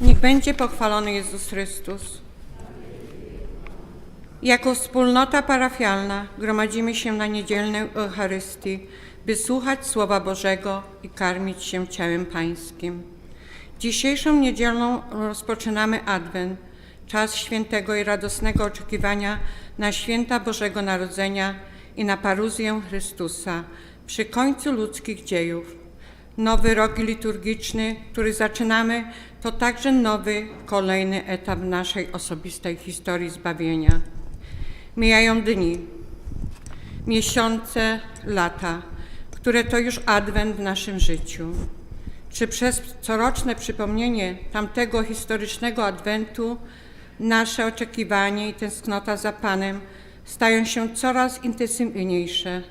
Niech będzie pochwalony Jezus Chrystus. Jako wspólnota parafialna gromadzimy się na niedzielnej Eucharystii, by słuchać Słowa Bożego i karmić się ciałem Pańskim. Dzisiejszą niedzielą rozpoczynamy Adwent, czas świętego i radosnego oczekiwania na święta Bożego Narodzenia i na paruzję Chrystusa przy końcu ludzkich dziejów. Nowy rok liturgiczny, który zaczynamy, to także nowy, kolejny etap naszej osobistej historii zbawienia. Mijają dni, miesiące, lata, które to już adwent w naszym życiu. Czy przez coroczne przypomnienie tamtego historycznego adwentu nasze oczekiwanie i tęsknota za Panem stają się coraz intensywniejsze,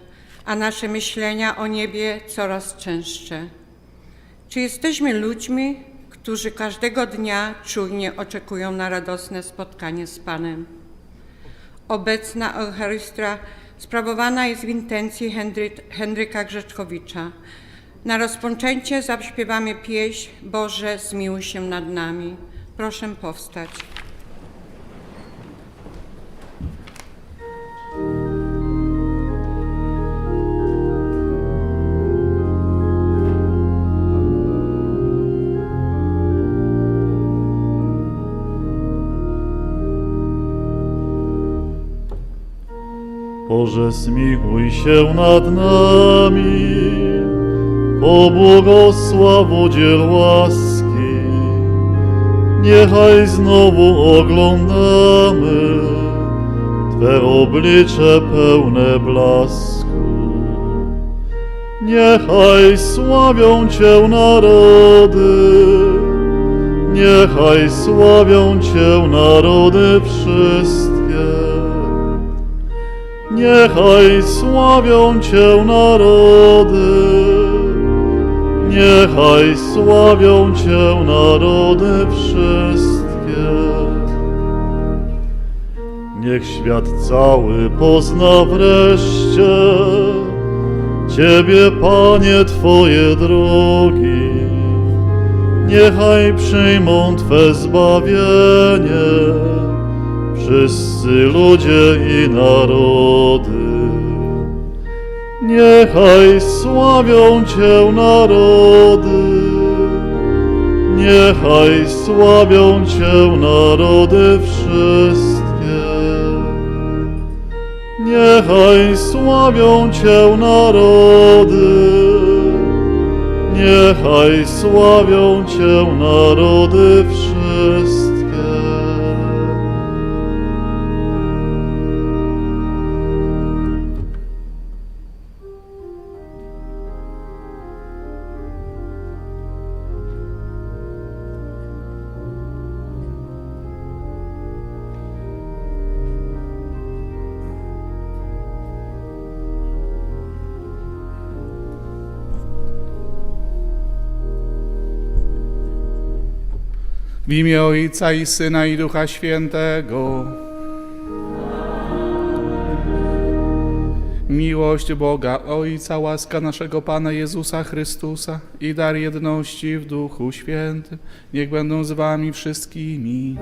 a nasze myślenia o niebie coraz częstsze? Czy jesteśmy ludźmi, którzy każdego dnia czujnie oczekują na radosne spotkanie z Panem? Obecna Eucharystia sprawowana jest w intencji Henry, Henryka Grzeczkowicza. Na rozpoczęcie zaśpiewamy pieśń Boże zmiłuj się nad nami. Proszę powstać. Boże, zmiłuj się nad nami, pobłogosław udziel łaski. Niechaj znowu oglądamy Twe oblicze pełne blasku. Niechaj sławią Cię narody, niechaj sławią Cię narody wszystkie. Niechaj sławią Cię narody, niechaj sławią Cię narody wszystkie. Niech świat cały pozna wreszcie Ciebie, Panie, Twoje drogi. Niechaj przyjmą Twe zbawienie wszyscy ludzie i narody. Niechaj sławią Cię narody, niechaj sławią Cię narody wszystkie. Niechaj sławią Cię narody, niechaj sławią Cię narody wszystkie. W imię Ojca i Syna i Ducha Świętego. Miłość Boga Ojca, łaska naszego Pana Jezusa Chrystusa i dar jedności w Duchu Świętym, niech będą z wami wszystkimi.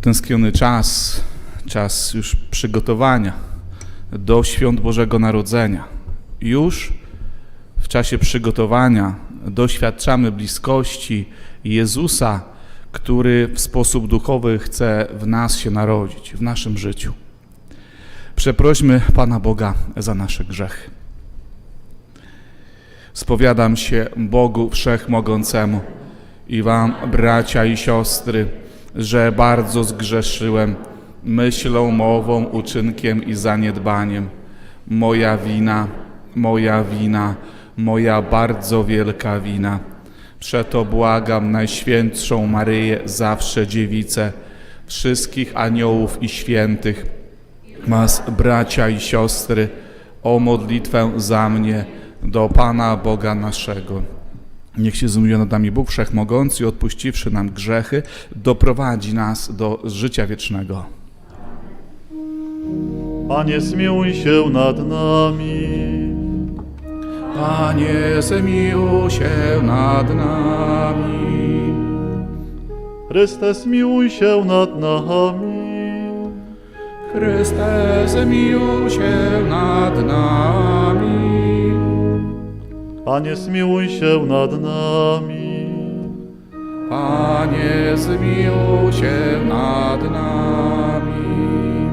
Tęskniony czas, czas już przygotowania do świąt Bożego Narodzenia. Już w czasie przygotowania doświadczamy bliskości Jezusa, który w sposób duchowy chce w nas się narodzić, w naszym życiu. Przeprośmy Pana Boga za nasze grzechy. Spowiadam się Bogu Wszechmogącemu i Wam, bracia i siostry, że bardzo zgrzeszyłem myślą, mową, uczynkiem i zaniedbaniem. Moja wina, moja wina, moja bardzo wielka wina. Przeto błagam Najświętszą Maryję, zawsze dziewicę, wszystkich aniołów i świętych, was bracia i siostry, o modlitwę za mnie do Pana Boga naszego. Niech się zmiłuje nad nami Bóg Wszechmogący odpuściwszy nam grzechy, doprowadzi nas do życia wiecznego. Panie, zmiłuj się nad nami. Panie, zmiłuj się nad nami. Chryste, zmiłuj się nad nami. Chryste, zmiłuj się nad nami. Panie, zmiłuj się nad nami. Panie, zmiłuj się nad nami.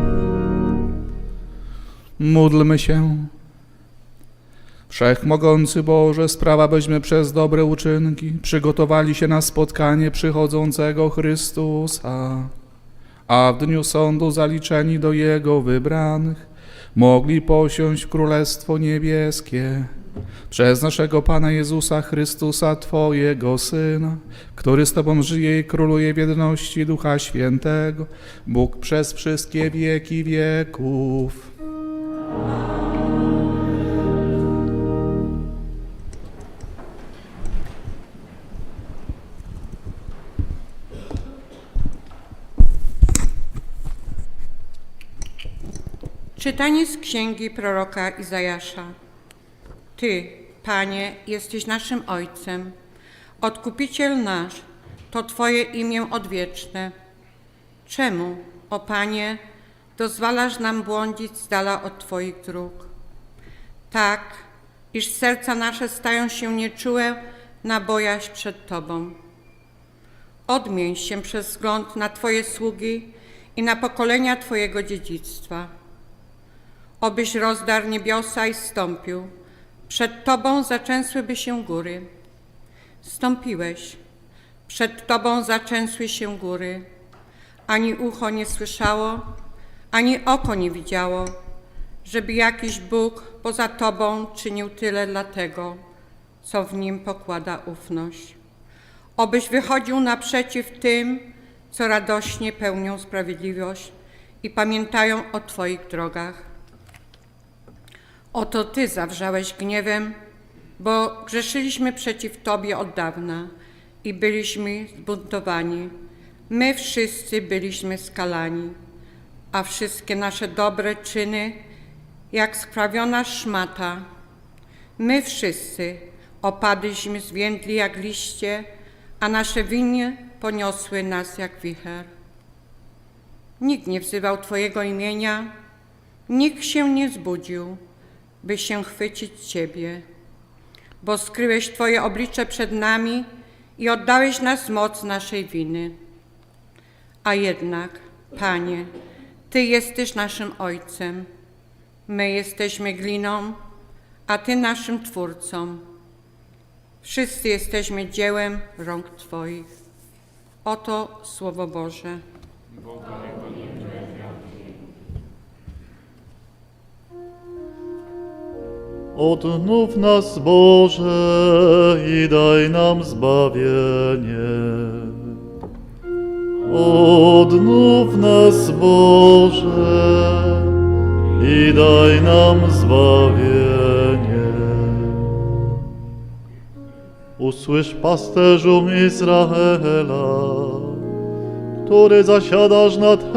Módlmy się. Wszechmogący Boże, sprawa byśmy przez dobre uczynki przygotowali się na spotkanie przychodzącego Chrystusa, a w dniu sądu zaliczeni do Jego wybranych mogli posiąść Królestwo Niebieskie przez naszego Pana Jezusa Chrystusa, Twojego Syna, który z Tobą żyje i króluje w jedności Ducha Świętego, Bóg przez wszystkie wieki wieków. Czytanie z księgi proroka Izajasza. Ty, Panie, jesteś naszym Ojcem, Odkupiciel nasz, to Twoje imię odwieczne. Czemu, o Panie, dozwalasz nam błądzić z dala od Twoich dróg? Tak, iż serca nasze stają się nieczułe na bojaźń przed Tobą. Odmień się przez wzgląd na Twoje sługi i na pokolenia Twojego dziedzictwa. Obyś rozdarł niebiosa i stąpił, przed Tobą zaczęsłyby się góry. Stąpiłeś, przed Tobą zaczęsły się góry. Ani ucho nie słyszało, ani oko nie widziało, żeby jakiś Bóg poza Tobą czynił tyle dla tego, co w Nim pokłada ufność. Obyś wychodził naprzeciw tym, co radośnie pełnią sprawiedliwość i pamiętają o Twoich drogach. Oto Ty zawrzałeś gniewem, bo grzeszyliśmy przeciw Tobie od dawna i byliśmy zbuntowani. My wszyscy byliśmy skalani, a wszystkie nasze dobre czyny, jak skrawiona szmata, my wszyscy opadliśmy zwiędli jak liście, a nasze winy poniosły nas jak wicher. Nikt nie wzywał Twojego imienia, nikt się nie zbudził, by się chwycić Ciebie, bo skryłeś Twoje oblicze przed nami i oddałeś nas moc naszej winy. A jednak, Panie, Ty jesteś naszym Ojcem, my jesteśmy gliną, a Ty naszym Twórcą. Wszyscy jesteśmy dziełem rąk Twoich. Oto Słowo Boże. Odnów nas, Boże, i daj nam zbawienie. Odnów nas, Boże, i daj nam zbawienie. Usłysz pasterzu Izraela, który zasiadasz nad